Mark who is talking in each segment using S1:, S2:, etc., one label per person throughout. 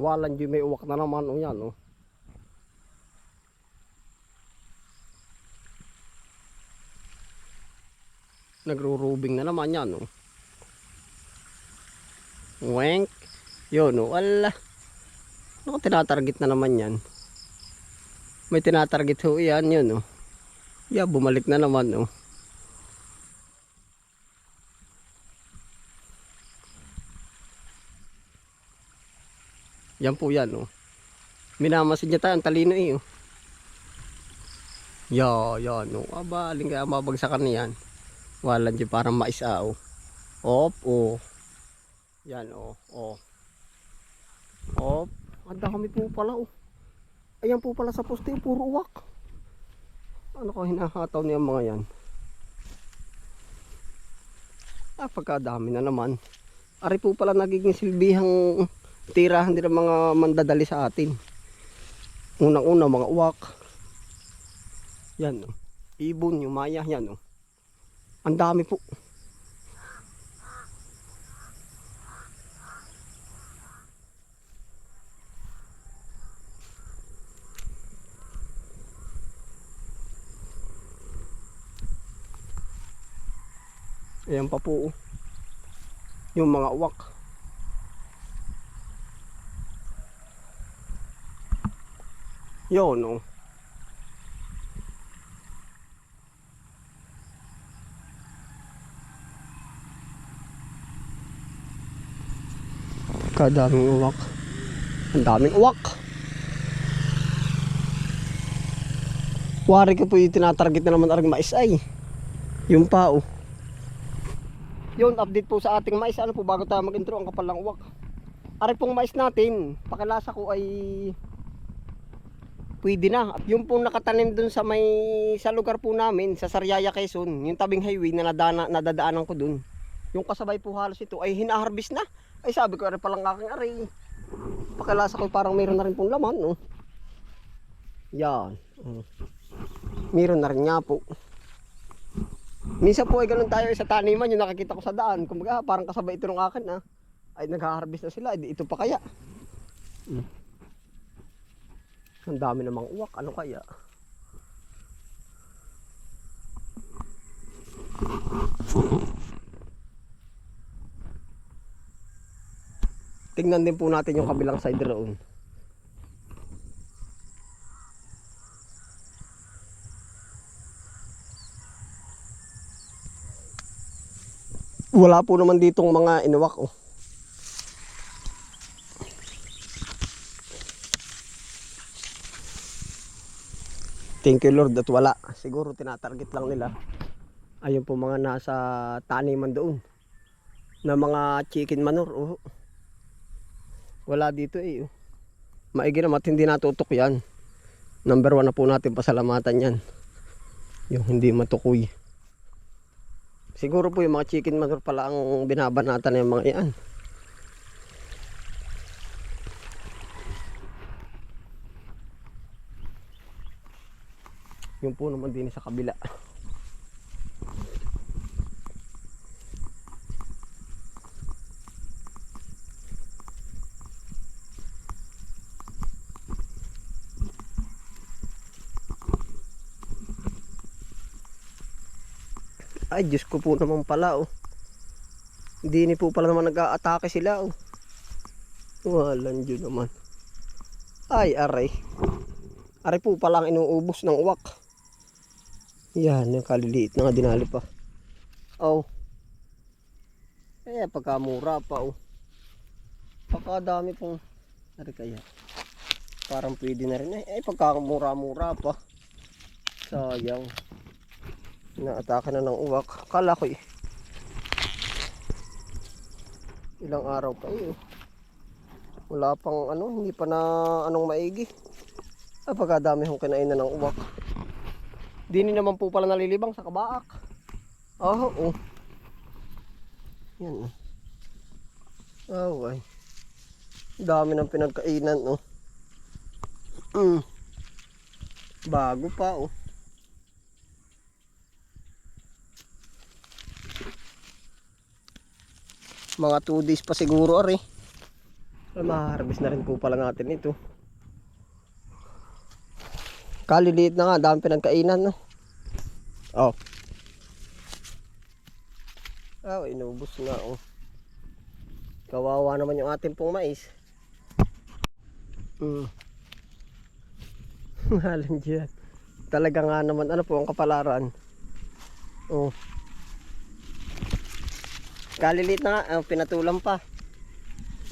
S1: Walang di may uwak na naman o yan oh. Nagro-rubing na naman yan oh. Wenk. Yun oh, wala. Ano tinatarget na naman yan? May tinatarget ho yan yun oh. Yeah, bumalik na naman oh. Yan po yan oh. Minamasid niya tayo ang talino eh oh. Ya, yan oh. Aba, aling kaya mabagsakan niyan. Walang di parang mais ah oh. Op, oh. Yan oh, oh. Op. Ang dami po pala oh. Ayan po pala sa poste, puro uwak. Ano ko hinahataw niya mga yan? Ah, pagkadami na naman. Ari po pala nagiging silbihang tirahan din ng mga mandadali sa atin. Unang-una mga uwak. Yan oh. Ibon, yung maya, yan oh. Ang dami po. Ayan pa po. oh. Yung mga uwak. Yun, oh. Kadaming uwak. Ang daming uwak. Wari ko po yung tinatarget na naman arang mais ay. Yung pa, oh. Yun, update po sa ating mais. Ano po, bago tayo mag-intro, ang kapal ng uwak. Ari pong mais natin, pakilasa ko ay pwede na. Yung pong nakatanim dun sa may sa lugar po namin, sa Sariaya, Quezon, yung tabing highway na nadana, nadadaanan ko dun. Yung kasabay po halos ito ay hinaharvest na. Ay sabi ko, ari palang aking ari. Pakilasa ko parang mayroon na rin pong laman, no? Yan. Mayroon na rin nga po. Minsan po ay ganun tayo sa taniman yung nakikita ko sa daan. Kumbaga parang kasabay ito ng akin ah. Ay nag-harvest na sila. Ito pa kaya. Hmm. Ang dami namang uwak. Ano kaya? Tingnan din po natin yung kabilang side roon. Wala po naman ditong mga inuwak oh. Thank you Lord at wala. Siguro tinatarget lang nila. Ayun po mga nasa taniman doon. Na mga chicken manure. Oh. Wala dito eh. Oh. Maigi naman at hindi natutok yan. Number one na po natin pasalamatan yan. Yung hindi matukoy. Siguro po yung mga chicken manure pala ang binabanatan ng mga yan. Yung po naman din sa kabila. Ay, Diyos ko po naman pala, oh. Hindi ni po pala naman nag-aatake sila, oh. Walang Diyo naman. Ay, aray. Aray po pala ang inuubos ng uwak. Yan, yung kaliliit na nga dinali pa. Oh. Eh, pagkamura pa, oh. Pagkadami pong, aray kaya. Parang pwede na rin, eh. Eh, pagkamura-mura pa. Sayang. Naatake na ng uwak. Kala ko eh. Ilang araw pa eh. Wala pang ano, hindi pa na anong maigi. Ah, pagkadami kong kinainan ng uwak. Dini naman po pala nalilibang sa kabaak. Oh, oh. Yan. Oh, ay. Dami ng pinagkainan, oh. Mm. Bago pa, oh. Mga 2 days pa siguro, ari. Maharvest na rin po pala natin ito. Kaliliit na nga, dami pinagkainan, no? Oh. Oh, inubos na, oh. Kawawa naman yung ating pong mais. Hmm. Halang dyan. Talaga nga naman, ano po ang kapalaran. Oh. Kaliliit na nga, oh, pinatulang pa.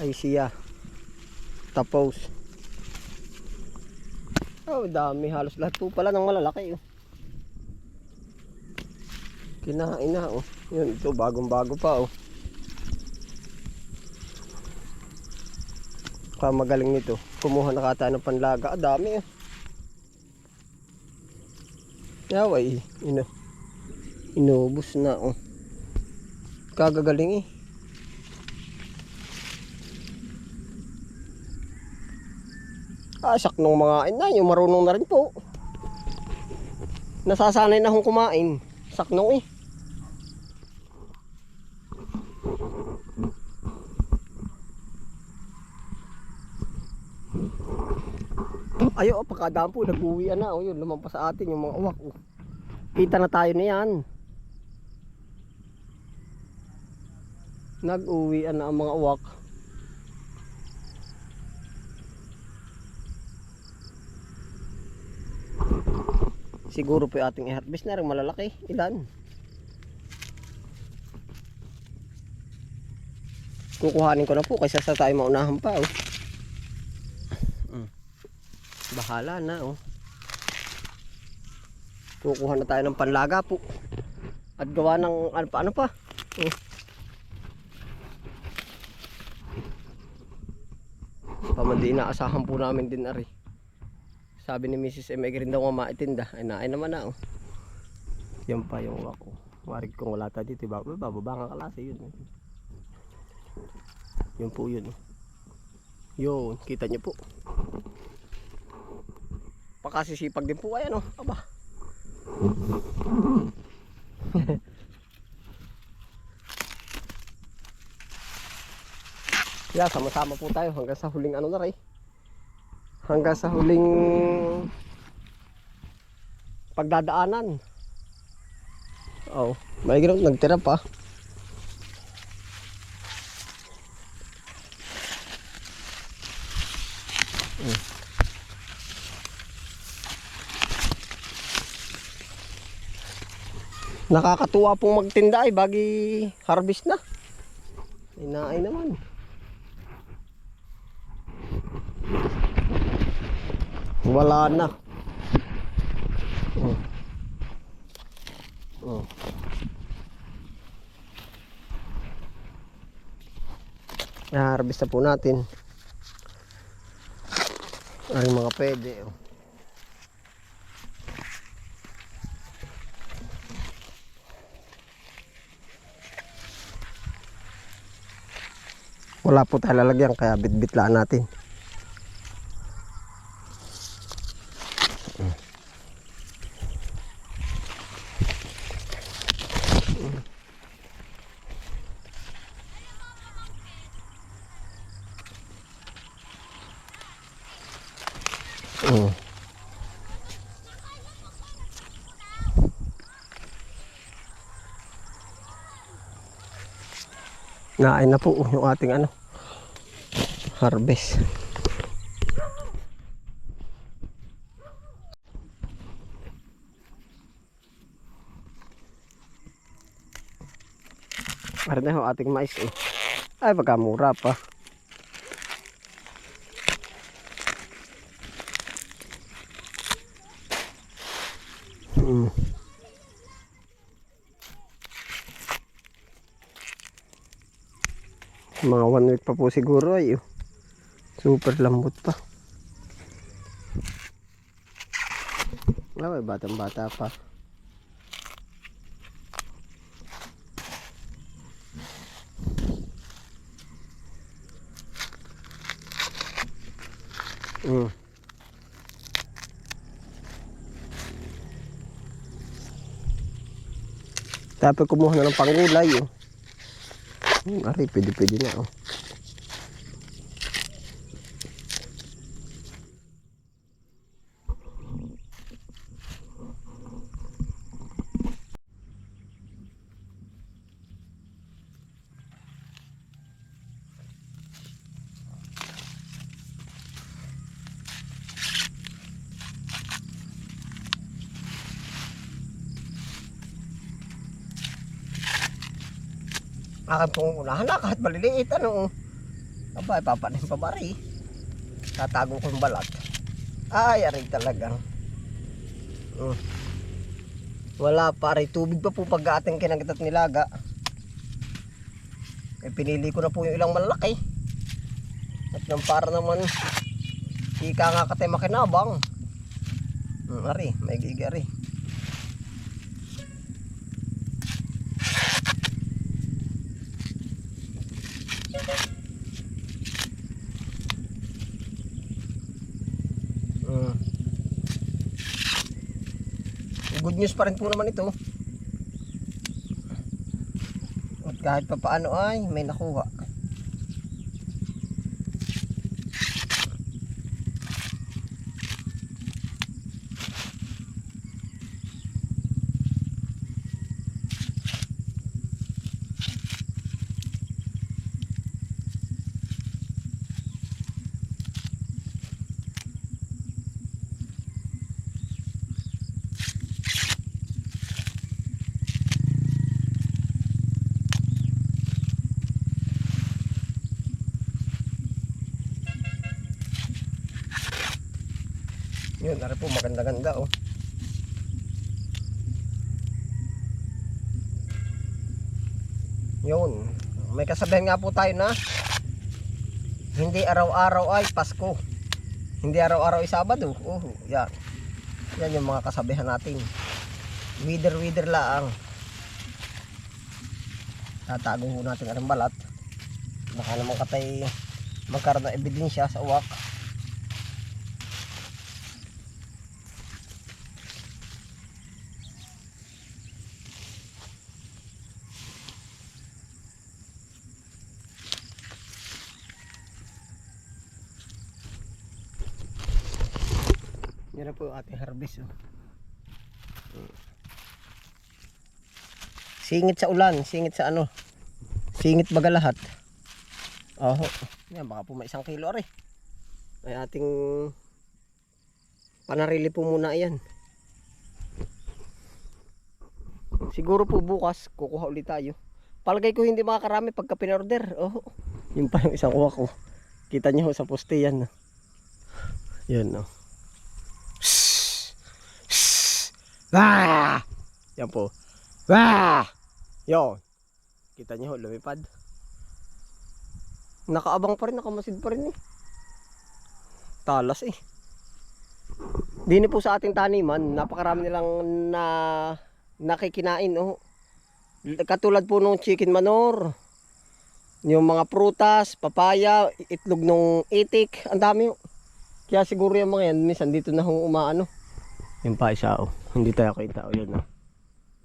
S1: Ay siya. Tapos. Oh, dami. Halos lahat po pala ng malalaki. Oh. Kinain na. Oh. Yun, ito bagong bago pa. Oh. Ka magaling nito. Kumuha na kata ng panlaga. Ah, dami. Oh. Yaway. Ino. Inubos na. Oh. Kagagaling eh. Asak nung mga ina, yung marunong na rin po. Nasasanay na akong kumain. Saknong eh. Ayo, pagkadaan po, nag-uwi na. O yun, lumampas sa atin yung mga uwak. Oh. Kita na tayo na yan. Nag-uwi na ang mga uwak. Siguro po ating i-harvest na rin malalaki. Ilan? Kukuhanin ko na po kaysa sa tayo maunahan pa. Oh. Mm. Bahala na. Oh. Kukuha na tayo ng panlaga po. At gawa ng ano pa ano pa. Oh. Pamandi inaasahan po namin din ari. Sabi ni Mrs. M. Egrin daw nga maitinda. Ay naay naman na oh. Yan pa yung ako. Warig kong wala tayo dito. Bababa, bababa nga kalasa yun. eh. Yun po yun. oh. Yun, kita niyo po. Pakasisipag din po ayan oh. Aba. Yeah, sama-sama po tayo hanggang sa huling ano na rin. Hanggang sa huling pagdadaanan. Oh, may gano'n nagtira pa. Mm. Nakakatuwa pong magtinda ay bagi harvest na. Inaay naman. Wala na. Oh. Oh. Na-harvest na po natin. Ang mga pwede. Oh. Wala po tayo lalagyan kaya bitbitlaan natin. Naay na po yung ating ano harvest. Para na yung ating mais eh. Ay, baka mura pa. Mm. Mga one week pa po siguro ay oh. Super lambot pa. Ay, batang bata pa. Mm. Tapos kumuha na ng panggulay oh. Hmm, ari, pwede pwede na oh. Akin pong unahan na kahit maliliit ano. Aba, papanin pa bari. Tatago ko yung balat. Ay, aray talagang. Mm. Wala pa aray. Tubig pa po pag ating kinagat at nilaga. Eh, pinili ko na po yung ilang malalaki. At nang para naman, ika nga katay makinabang. Mm, ari, may gigari. Mm. Good news pa rin po naman ito. At kahit pa paano ay may nakuha. Yun, nari po maganda-ganda oh. Yun. May kasabihan nga po tayo na hindi araw-araw ay Pasko. Hindi araw-araw ay Sabado. Oh, yan. Yan yung mga kasabihan natin. Wither-wither laang. Tatago natin ang balat. Baka naman katay magkaroon ng ebidensya sa uwak. Po yung ating harvest. Oh. Singit sa ulan, singit sa ano. Singit baga lahat. Oho. Yan, baka po may isang kilo ari. Ay ating panarili po muna yan. Siguro po bukas, kukuha ulit tayo. Palagay ko hindi makakarami pagka pinorder. Oh, yun pa yung isang kuha ko. Kita niyo sa poste yan. Yan no. Ah! Yan po. Ah! Yo. Kita niyo lumipad. Nakaabang pa rin, nakamasid pa rin eh. Talas eh. Dini po sa ating taniman, napakarami nilang na nakikinain oh. Katulad po nung chicken manure. Yung mga prutas, papaya, itlog nung itik, ang dami oh. Kaya siguro yung mga yan, minsan dito na hong. Yung pa isa oh. Hindi tayo kita oh, yun oh.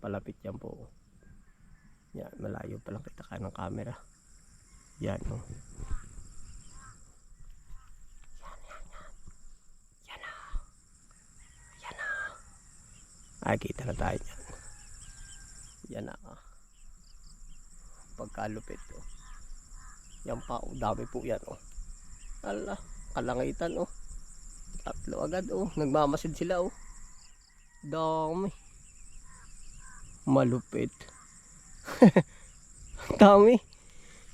S1: Palapit yan po. Yan, malayo pa lang kita ka ng camera. Yan oh. Ay, kita na tayo yan. Yan na. ah. Pagkalupit oh. Yan pa, oh. dami po yan oh. Ala, kalangitan oh. Tatlo agad oh. Nagmamasid sila oh. Dami. Malupit. dami.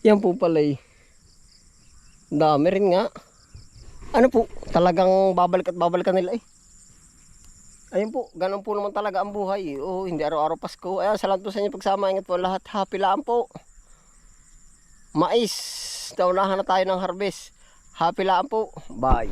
S1: Yan po pala eh. Dami rin nga. Ano po, talagang babalik at babalikan nila eh. Ayun po, ganun po naman talaga ang buhay. eh. Hindi araw-araw Pasko. Ayan, salamat po sa inyo pagsama. Ingat po lahat. Happy lang po. Mais. Naunahan na tayo ng harvest. Happy lang po. Bye.